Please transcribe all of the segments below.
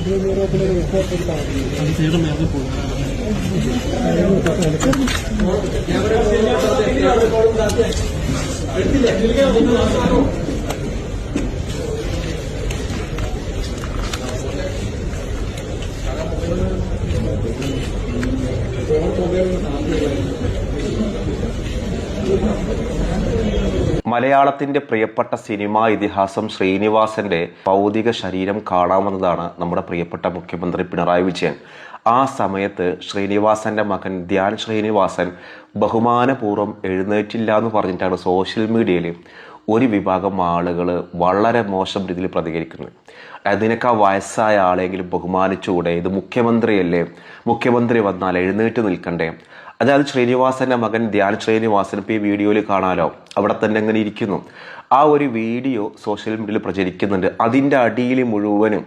ਦੇ ਮੇਰੇ ਆਪਣੇ ਉੱਪਰ ਤੇ ਪਾ ਦਿੱਤੀ ਅਸੀਂ ਫਿਰ ਮੈਂ ਆਪਣੇ ਕੋਲ ਕੈਮਰਾ ਸੇ ਲਿਆ ਤਾਂ ਦੇਖ ਲਿਆ ਰਿਕਾਰਡ ਕਰਦੇ ਐਂਟੀ ਲੈ ਲਿਆ ਉਹ ਨਾ ਸਾਰੋ ਬਹੁਤ ਹੋ ਗਿਆ ਨਾ ਦੇ മലയാളത്തിന്റെ പ്രിയപ്പെട്ട സിനിമാ ഇതിഹാസം ശ്രീനിവാസന്റെ ഭൗതിക ശരീരം കാണാമെന്നതാണ് നമ്മുടെ പ്രിയപ്പെട്ട മുഖ്യമന്ത്രി പിണറായി വിജയൻ. ആ സമയത്ത് ശ്രീനിവാസന്റെ മകൻ ധ്യാൻ ശ്രീനിവാസൻ ബഹുമാനപൂർവം എഴുന്നേറ്റില്ല എന്ന് പറഞ്ഞിട്ടാണ് സോഷ്യൽ മീഡിയയിൽ ഒരു വിഭാഗം ആളുകൾ വളരെ മോശം രീതിയിൽ പ്രതികരിക്കുന്നത്. അതിനൊക്കെ വയസ്സായ ആളെങ്കിലും ബഹുമാനിച്ചുകൂടെ? ഇത് മുഖ്യമന്ത്രിയല്ലേ? മുഖ്യമന്ത്രി വന്നാൽ എഴുന്നേറ്റ് നിൽക്കണ്ടേ? അതായത് ശ്രീനിവാസന്റെ മകൻ ധ്യാൻ ശ്രീനിവാസൻ ഇപ്പോൾ ഈ വീഡിയോയിൽ കാണാലോ. അവിടെ തന്നെ അങ്ങനെ ഇരിക്കുന്നു. ആ ഒരു വീഡിയോ സോഷ്യൽ മീഡിയയിൽ പ്രചരിക്കുന്നുണ്ട്. അതിന്റെ അടിയിൽ മുഴുവനും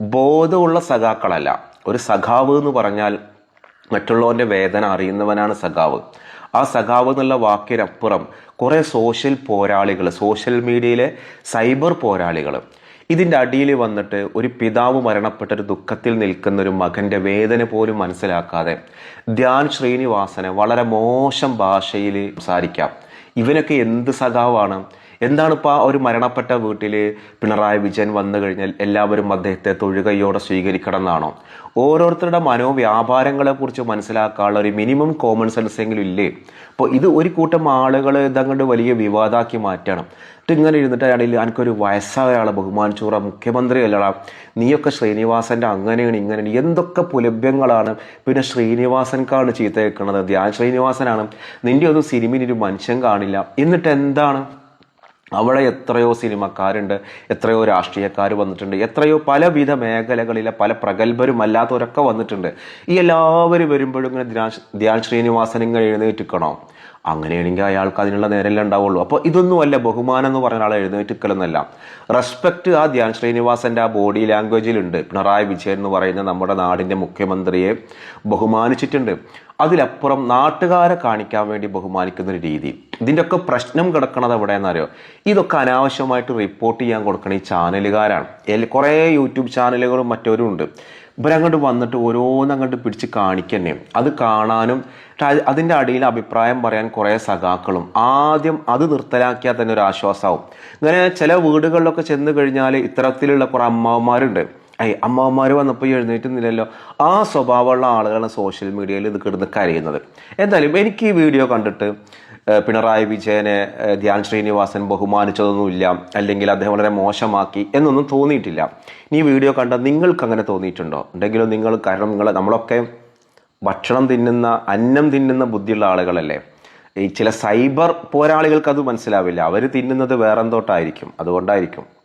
ബോധമുള്ള സഖാക്കളല്ല. ഒരു സഖാവ് എന്ന് പറഞ്ഞാൽ മറ്റുള്ളവന്റെ വേദന അറിയുന്നവനാണ് സഖാവ്. ആ സഖാവ് എന്നുള്ള വാക്കിനപ്പുറം കുറേ സോഷ്യൽ പോരാളികൾ സോഷ്യൽ മീഡിയയിലെ സൈബർ പോരാളികൾ ഇതിന്റെ അടിയിൽ വന്നിട്ട് ഒരു പിതാവ് മരണപ്പെട്ട ഒരു ദുഃഖത്തിൽ നിൽക്കുന്ന ഒരു മകന്റെ വേദന പോലും മനസ്സിലാക്കാതെ ധ്യാൻ ശ്രീനിവാസനെ വളരെ മോശം ഭാഷയിൽ സംസാരിക്കാം. ഇവനൊക്കെ എന്ത് സഖാവാണ്? എന്താണ് ഇപ്പോൾ ഒരു മരണപ്പെട്ട വീട്ടിൽ പിണറായി വിജയൻ വന്നു കഴിഞ്ഞാൽ എല്ലാവരും അദ്ദേഹത്തെ തൊഴുകയോടെ സ്വീകരിക്കണം എന്നാണോ ഓരോരുത്തരുടെ മനോവ്യാപാരങ്ങളെ കുറിച്ച് മനസ്സിലാക്കാനുള്ള ഒരു മിനിമം കോമൺ സെൻസ് എങ്കിലും ഇല്ലേ? അപ്പോൾ ഇത് ഒരു കൂട്ടം ആളുകൾ ഇതങ്ങോട്ട് വലിയ വിവാദമാക്കി മാറ്റണം. എന്നിട്ട് ഇങ്ങനെ ഇരുന്നിട്ട് അയാളിൽ എനിക്കൊരു വയസ്സായ ആളെ ബഹുമാനിച്ചൂറ മുഖ്യമന്ത്രി അല്ലടാ നീയൊക്കെ ശ്രീനിവാസന്റെ അങ്ങനെയാണ് ഇങ്ങനെയാണ്. എന്തൊക്കെ പുലഭ്യങ്ങളാണ് പിന്നെ ശ്രീനിവാസൻക്കാണ് ചീത്ത കേൾക്കുന്നത് ധ്യാൻ ശ്രീനിവാസനാണ്. നിന്റെ ഒന്നും സിനിമയിൽ ഒരു മനുഷ്യൻ കാണില്ല. എന്നിട്ട് എന്താണ്? അവിടെ എത്രയോ സിനിമക്കാരുണ്ട് എത്രയോ രാഷ്ട്രീയക്കാർ വന്നിട്ടുണ്ട് എത്രയോ പലവിധ മേഖലകളിലെ പല പ്രഗത്ഭരും അല്ലാത്തവരൊക്കെ വന്നിട്ടുണ്ട്. ഈ എല്ലാവരും വരുമ്പോഴും ഇങ്ങനെ ധ്യാൻ ധ്യാൻ ശ്രീനിവാസൻ ഇങ്ങനെ എഴുന്നേറ്റിക്കണോ? അങ്ങനെയാണെങ്കിൽ അയാൾക്ക് അതിനുള്ള നേരമല്ലേ ഉണ്ടാവുള്ളൂ. അപ്പോൾ ഇതൊന്നുമല്ല ബഹുമാനം എന്ന് പറഞ്ഞ ആളെ എഴുന്നേറ്റിക്കലെന്നല്ല. റെസ്പെക്ട് ആ ധ്യാൻ ശ്രീനിവാസന്റെ ആ ബോഡി ലാംഗ്വേജിലുണ്ട് പിണറായി വിജയൻ എന്ന് പറയുന്ന നമ്മുടെ നാടിന്റെ മുഖ്യമന്ത്രിയെ ബഹുമാനിച്ചിട്ടുണ്ട്. അതിലപ്പുറം നാട്ടുകാരെ കാണിക്കാൻ വേണ്ടി ബഹുമാനിക്കുന്ന ഒരു രീതി. ഇതിന്റെയൊക്കെ പ്രശ്നം കിടക്കണത് എവിടെയെന്നറിയോ ഇതൊക്കെ അനാവശ്യമായിട്ട് റിപ്പോർട്ട് ചെയ്യാൻ കൊടുക്കണ ഈ ചാനലുകാരാണ് കുറേ യൂട്യൂബ് ചാനലുകളും മറ്റവരും ഉണ്ട്. ഇവരങ്ങോട്ട് വന്നിട്ട് ഓരോന്നങ്ങോട്ട് പിടിച്ച് കാണിക്കന്നെ. അത് കാണാനും അതിന്റെ അടിയിൽ അഭിപ്രായം പറയാൻ കുറേ സഖാക്കളും. ആദ്യം അത് നിർത്തലാക്കിയാൽ തന്നെ ഒരു ആശ്വാസമാവും അങ്ങനെ ചില വീടുകളിലൊക്കെ ചെന്ന് കഴിഞ്ഞാൽ ഇത്തരത്തിലുള്ള കുറേ അമ്മാവന്മാരുണ്ട്. ഐ അമ്മാവന്മാർ വന്നപ്പോൾ എഴുന്നേറ്റുന്നില്ലല്ലോ ആ സ്വഭാവമുള്ള ആളുകളാണ് സോഷ്യൽ മീഡിയയിൽ ഇത് കിടന്ന് കരയുന്നത്. എന്തായാലും എനിക്ക് ഈ വീഡിയോ കണ്ടിട്ട് പിണറായി വിജയനെ ധ്യാൻ ശ്രീനിവാസൻ ബഹുമാനിച്ചതൊന്നുമില്ല അല്ലെങ്കിൽ അദ്ദേഹം വളരെ മോശമാക്കി എന്നൊന്നും തോന്നിയിട്ടില്ല. ഈ വീഡിയോ കണ്ട നിങ്ങൾക്ക് അങ്ങനെ തോന്നിയിട്ടുണ്ടോ? ഉണ്ടെങ്കിലും നിങ്ങൾ കാരണം നിങ്ങൾ നമ്മളൊക്കെ ഭക്ഷണം തിന്നുന്ന അന്നം തിന്നുന്ന ബുദ്ധിയുള്ള ആളുകളല്ലേ. ഈ ചില സൈബർ പോരാളികൾക്ക് അത് മനസ്സിലാവില്ല. അവർ തിന്നുന്നത് വേറെന്തോട്ടായിരിക്കും. അതുകൊണ്ടായിരിക്കും.